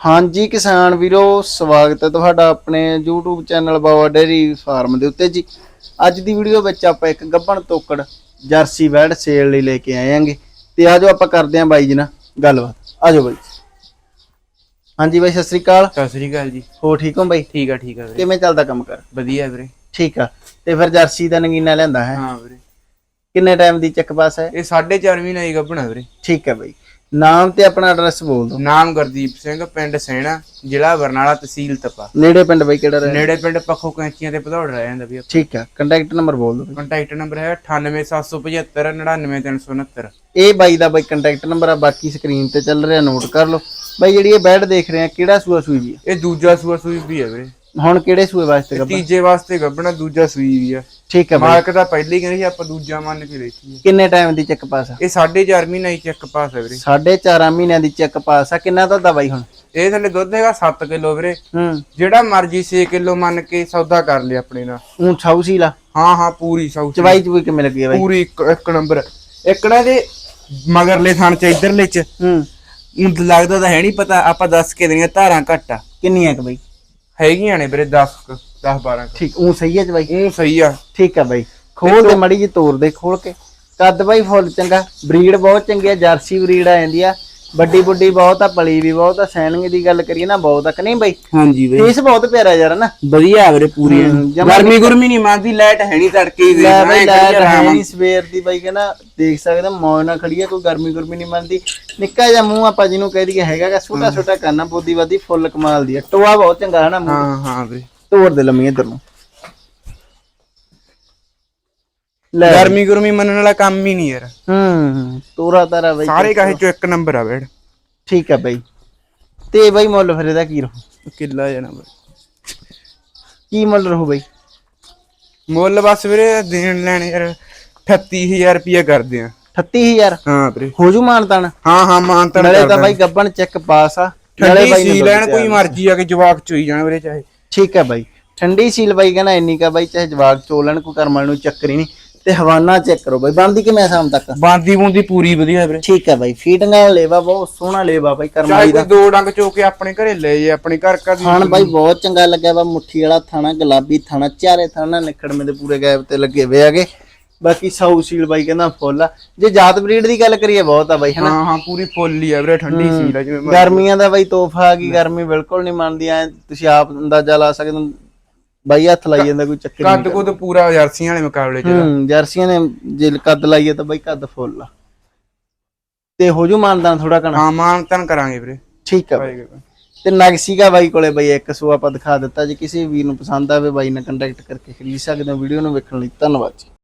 ਹਾਂਜੀ ਕਿਸਾਨ ਵੀਰੋ ਸਵਾਗਤ ਹੈ ਤੁਹਾਡਾ ਆਪਣੇ YouTube channel Bawa dairy farm ਦੇ ਉੱਤੇ ਜੀ। ਅੱਜ ਦੀ ਵੀਡੀਓ ਵਿੱਚ ਆਪਾਂ ਇੱਕ ਗੱਭਣ ਤੋਕੜ ਜਰਸੀ ਵੈੜ ਸੇਲ ਲਈ ਲੈ ਕੇ ਆਏ ਆਂਗੇ ਤੇ ਆਜੋ ਆਪਾਂ ਕਰਦੇ ਆਂ ਬਾਈ ਜੀ ਨਾਲ ਗੱਲਬਾਤ। ਆਜੋ ਬਾਈ ਹਾਂਜੀ ਬਾਈ ਸਤਿ ਸ੍ਰੀ ਅਕਾਲ। ਸਤਿ ਸ੍ਰੀ ਅਕਾਲ ਜੀ। ਹੋ ਠੀਕ ਹੋ ਬਾਈ? ਠੀਕ ਆ ਠੀਕ ਆ ਵੀਰੇ। ਕਿਵੇਂ ਚੱਲਦਾ ਕੰਮ ਕਰ? ਵਧੀਆ ਵੀਰੇ। ਠੀਕ ਆ। ਤੇ ਫਿਰ ਜਰਸੀ ਦਾ ਨਗੀਨਾ ਲੈਂਦਾ ਹੈ। ਹਾਂ ਵੀਰੇ। ਕਿੰਨੇ ਟਾਈਮ ਦੀ ਚੱਕ ਪਾਸ ਹੈ? ਇਹ 4.5 ਮਹੀਨਾ ਹੀ ਗੱਭਣਾ ਵੀਰੇ। ਠੀਕ ਹੈ ਬਾਈ। ਨਾਮ ਤੇ ਆਪਣਾ ਐਡਰੈਸ ਬੋਲ ਦਿਓ। ਨਾਮ ਗੁਰਦੀਪ ਸਿੰਘ ਪਿੰਡ ਸੈਣਾ ਜ਼ਿਲ੍ਹਾ ਬਰਨਾਲਾ ਤਹਿਸੀਲ ਤਪਾ। ਨੇੜੇ ਪਿੰਡ ਬਾਈ ਕਿਹੜਾ ਰਹਿ ਨੇੜੇ ਪਿੰਡ ਪੱਖੋ ਕੈਂਚੀਆਂ ਤੇ ਭਦੌੜ ਰਹਿ ਜਾਂਦਾ ਵੀ ਠੀਕ ਆ ਕੰਟੈਕਟ ਨੰਬਰ ਬੋਲ ਦਿਓ ਕੰਟੈਕਟ ਨੰਬਰ ਹੈ 98775 99369 ਇਹ ਬਾਈ ਦਾ ਬਾਈ ਕੰਟੈਕਟ ਨੰਬਰ ਆ ਬਾਕੀ ਸਕਰੀਨ ਤੇ ਚੱਲ ਰਿਹਾ ਨੋਟ ਕਰ ਲਓ। ਬਾਈ ਜਿਹੜੀ ਇਹ ਬੈਡ ਦੇਖ ਰਹੇ ਆ ਕਿਹੜਾ ਸੂਆ ਸੂਈ ਵੀ ਇਹ ਦੂਜਾ ਸੂਆ ਸੂਈ ਵੀ ਹੈ ਵੀਰੇ। ਹੁਣ ਕਿਹੜੇ ਸੂਏ ਵਾਸਤੇ ਗੱਬਾ ਤੀਜੇ ਵਾਸਤੇ ਗੱਭਣਾ ਦੂਜਾ ਸੂਈ ਵੀ ਆ। ਠੀਕ ਹੈ ਬਾਈ। ਮਾਲਕ ਦਾ ਪਹਿਲੀ ਕਹਿੰਦੇ ਸੀ ਆਪਾਂ ਦੂਜਾ ਮੰਨ ਕੇ ਦੇਖੀਏ। ਕਿੰਨੇ ਟਾਈਮ ਦੀ ਚੱਕ ਪਾਸ ਆ? ਇਹ 4.5 ਮਹੀਨਾ ਹੀ ਚੈੱਕ ਪਾਸ ਹੈ ਵੀਰੇ। ਸਾਢੇ ਚਾਰਾਂ ਮਹੀਨਿਆਂ ਦੀ ਚੱਕ ਪਾਸ ਆ। ਕਿੰਨਾ ਦੁੱਧ ਆ ਬਾਈ ਹੁਣ? ਇਹ ਥੱਲੇ ਦੁੱਧ ਹੈਗਾ 7 ਕਿਲੋ ਵੀਰੇ। ਹੂੰ। ਜਿਹੜਾ ਮਰਜ਼ੀ 6 ਕਿਲੋ ਮੰਨ ਕੇ ਸੌਦਾ ਕਰ ਲਿਆ ਆਪਣੇ ਨਾਲ। ਉਹ ਛਾਉ ਲਾ। ਹਾਂ ਹਾਂ ਪੂਰੀ ਸੌ। ਚਵਾਈ ਚੁਈ ਕਿਵੇਂ ਲੱਗੀ ਆ ਬਾਈ? ਪੂਰੀ ਇੱਕ ਇੱਕ ਨੰਬਰ। ਇੱਕ ਨਾ ਦੇ ਮਗਰਲੇ ਥਣ ਚ ਇਧਰਲੇ ਚ। ਹੂੰ। ਊਂ ਤਾਂ ਲੱਗਦਾ ਤਾਂ ਹੈ ਨਹੀਂ ਪਤਾ ਆਪਾਂ ਦੱਸ ਕੇ ਦੇਣੀਆਂ ਧਾਰਾਂ ਘੱਟ ਆ। ਕਿੰਨੀਆਂ ਕ ਬਾਈ? ਹੈਗੀਆਂ ਨੇ ਵੀਰੇ 10 10 12 ਠੀਕ ਉਹ ਸਹੀ ਹੈ ਚ ਬਾਈ? ਉਹ ਸਹੀ ਆ। ਠੀਕ ਆ ਬਾਈ। ਖੋਲ ਦੇ ਮੜੀ ਜੀ ਤੋੜ ਦੇ ਖੋਲ ਕੇ। ਕੱਦ ਬਾਈ ਫੁੱਲ ਚੰਗਾ ਬਰੀਡ ਬਹੁਤ ਚੰਗੀ ਆ ਜਰਸੀ ਬਰੀਡ ਆ ਜਾਂਦੀ ਆ। ਵੱਡੀ ਬੁੱਢੀ ਬਹੁਤ ਆ ਪਲੀ ਵੀ ਬਹੁਤ ਆ ਸੈਨਿੰਗ ਦੀ ਗੱਲ ਕਰੀਏ ਨਾ ਬਹੁਤ ਆ ਨਹੀਂ ਬਾਈ? ਹਾਂਜੀ ਫੇਸ ਬਹੁਤ ਪਿਆਰਾ ਯਾਰ ਨਾ? ਵਧੀਆ ਵੀਰੇ ਪੂਰੀ। ਹੂੰ, ਗਰਮੀ ਗੁਰਮੀ ਨਹੀਂ ਮੰਨਦੀ ਲਾਈਟ ਹੈ ਨਹੀਂ ਤੜਕੇ ਹੀ ਲੈ ਬਈ ਐਂ ਲੈ ਕਰੀਏ ਆਰਾਮ। ਨਹੀਂ ਸਵੇਰ ਦੀ ਬਾਈ ਕਹਿੰਦਾ ਦੇਖ ਸਕਦੇ ਮੌਜ ਨਾਲ ਖੜੀ ਆ ਕੋਈ ਗਰਮੀ ਗੁਰਮੀ ਨਹੀਂ ਮੰਨਦੀ। ਨਿੱਕਾ ਜਿਹਾ ਮੂੰਹ ਆਪਾਂ ਜਿਹਨੂੰ ਕਹਿ ਦਈਏ ਹੈਗਾਗਾ ਛੋਟਾ ਛੋਟਾ ਕਰਨਾ ਬੋਦੀ ਵਾਦੀ ਫੁੱਲ ਕਮਾਲ ਦੀ ਆ। ਟੋਆ ਬਹੁਤ ਚੰਗਾ ਹੈ ਨਾ ਮੂੰਹ? ਹਾਂ ਹਾਂ ਵੀਰੇ ਤੋੜ ਦੇ ਲੰਮੀ ਇਧਰ ਨੂੰ। ਲੈ ਗਰਮੀ ਗੁਰਮੀ ਮੰਨਣ ਵਾਲਾ ਕੰਮ ਹੀ ਨਹੀਂ ਯਾਰ। ਹੂੰ ਤੋਰਾ ਤਾਰਾ ਬਾਈ ਸਾਰੇ ਕਾਹੇ ਚੋਂ ਇੱਕ ਨੰਬਰ ਆ ਵੇੜ ਠੀਕ ਆ ਬਾਈ। ਤੇ ਬਾਈ ਮੁੱਲ ਫਿਰ ਇਹਦਾ ਕੀ ਰਹੂ? ਕਿੱਲਾ ਜਾਂ ਨੰਬਰ ਕੀ ਮੁੱਲ ਰਹੂ ਬਾਈ? ਮੁੱਲ ਬਸ ਵੀਰੇ ਦੇਣ ਲੈਣੇ ਯਾਰ 38000 ਰੁਪਏ ਕਰਦੇ ਆ। 38000 ਹਾਂ ਵੀਰੇ। ਹੋ ਜੂ ਮਾਨਤਾਨ ਹਾਂ ਹਾਂ ਮਾਨਤਨ ਨਾਲੇ ਤਾਂ ਬਾਈ ਗੱਬਣ ਚੈੱਕ ਪਾਸ ਆ। ਨਾਲੇ ਬਾਈ ਸੀ ਲੈਣ ਕੋਈ ਮਰਜ਼ੀ ਆ ਕੇ ਜਵਾਕ ਚੋਈ ਜਾਣ ਵੀਰੇ ਚਾਹੇ। ਠੀਕ ਹੈ ਬਾਈ। ਠੰਡੀ ਸੀਲ ਬਾਈ ਕਹਿੰਦਾ ਇੰਨੀ ਕਾ ਬਾਈ ਚਾਹੇ ਜਵਾਗ ਚੋਲਣ ਕੋ ਕਰਮ ਵਾਲੇ ਨੂੰ ਚੱਕਰ ਹੀ ਨਹੀਂ। ਤੇ ਹਵਾਨਾ ਚੈੱਕ ਕਰੋ ਬਾਈ। ਬੰਦੀ ਕਿਵੇਂ ਸ਼ਾਮ ਤੱਕ? ਬਾਂਦੀ ਬੂੰਦੀ ਪੂਰੀ ਵਧੀਆ ਵੀਰੇ। ਠੀਕ ਹੈ ਬਾਈ। ਫੀਟਿੰਗਾਂ ਲੇਵਾ ਬਹੁਤ ਸੋਹਣਾ ਲੇਵਾ ਬਾਈ ਕਰਮ ਚਾਹੇ ਵਾਲੀ ਕੋਈ ਦਾ ਦੋ ਡੰਗ ਚੋ ਕੇ ਆਪਣੇ ਘਰੇ ਲੈ ਜੇ ਆਪਣੇ ਘਰ ਘਰ ਦੀ ਥਣ ਬਾਈ ਬਹੁਤ ਚੰਗਾ ਲੱਗਿਆ ਵਾ। ਮੁੱਠੀ ਵਾਲਾ ਥਾਣਾ ਗੁਲਾਬੀ ਥਾਣਾ ਚਾਰੇ ਥਾਣਾ ਨਿਖੜਵੇਂ ਦੇ ਪੂਰੇ ਗੈਪ ਤੇ ਲੱਗੇ ਹੋਏ ਹੈਗੇ। ਬਾਕੀ ਸਾਊ ਸੀਲ ਬਾਈ ਕਹਿੰਦਾ ਫੁੱਲ ਆ। ਜੇ ਜਾਤ ਬਰੀਡ ਦੀ ਗੱਲ ਕਰੀਏ ਬਹੁਤ ਆ ਬਾਈ ਹਨਾ? ਹਾਂ ਹਾਂ ਪੂਰੀ ਫੁੱਲ ਹੀ ਆ ਵੀਰੇ ਠੰਡੀ ਸੀ ਜਿਵੇਂ ਮਰਜ਼ੀ। ਗਰਮੀਆਂ ਦਾ ਬਾਈ ਤੋਹਫਾ ਆ ਗਈ ਗਰਮੀ ਬਿਲਕੁਲ ਨਹੀਂ ਮੰਨਦੀ। ਐ ਤੁਸੀਂ ਆਪ ਅੰਦਾਜ਼ਾ ਲਾ ਸਕਦੇ ਹੋ। ਬਾਈ ਹੱਥ ਲਾਈ ਜਾਂਦਾ ਕੋਈ ਚੱਕਰ ਕੱਦ ਕੁੱਦ ਪੂਰਾ ਜਰਸੀਆਂ ਵਾਲੇ ਮੁਕਾਬਲੇ ਚ ਹੂੰ ਜਰਸੀਆਂ ਨੇ ਜੇ ਕੱਦ ਲਾਈਏ ਤਾਂ ਬਾਈ ਕੱਦ ਫੁੱਲ ਆ। ਤੇ ਹੋ ਜੂ ਮਾਨਦਾਨ ਥੋੜਾ ਕਣਾ ਹਾਂ ਮਾਨਤਨ ਕਰਾਂਗੇ ਵੀਰੇ। ਠੀਕ ਆ ਬਾਈ। ਤੇ ਨਗਸੀਗਾ ਬਾਈ ਕੋਲੇ ਬਾਈ ਇੱਕ ਸੂ ਆਪਾਂ ਦਿਖਾ ਦਿੱਤਾ। ਜੇ ਕਿਸੇ ਵੀਰ ਨੂੰ ਪਸੰਦ ਆਵੇ ਬਾਈ ਨਾਲ ਕੰਟੈਕਟ ਕਰਕੇ ਖਰੀਦ ਸਕਦੇ ਹੋ। ਵੀਡੀਓ ਨੂੰ ਵੇਖਣ ਲਈ ਧੰਨਵਾਦ ਜੀ।